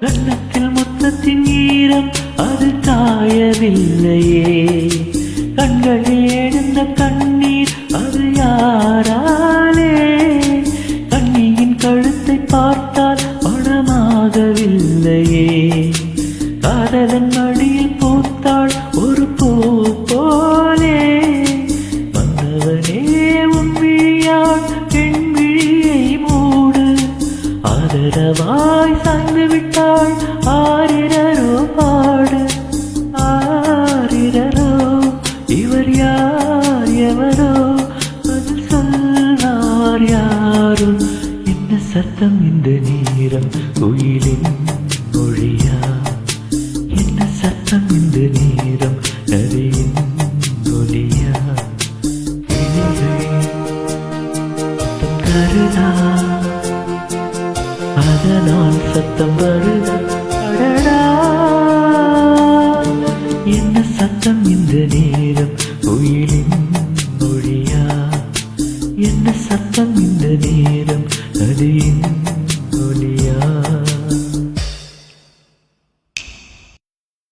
கன்னத்தில் முத்தத்தின் ஈரம் அது காயவில்லையே. கண்களில் எழுந்த கண்ணீர் அது யாராலே? கண்ணியின் கழுத்தை பார்த்தால் பணமாகவில்லையே காதலன் மடியில் பூத்தாள் ஒரு பூ ஆதரவாய் சாய்ந்து விட்டாள் ஆரிரரோ பாடு. ஆரிரரோ இவர் யார் எவரோ? அது சொன்னார் யாரும் என்ன சத்தம் இந்த நேரம்? குயிலின் மொழியா? என்ன சத்தம் இந்த நேரம்? நதியின் ஒலியா? கருதா அதனால் சத்தம் வருதா அடடா என்ன சத்தம் இந்த நேரம் குயிலின் மொழியா என்ன சத்தம் இந்த நேரம் நதியின்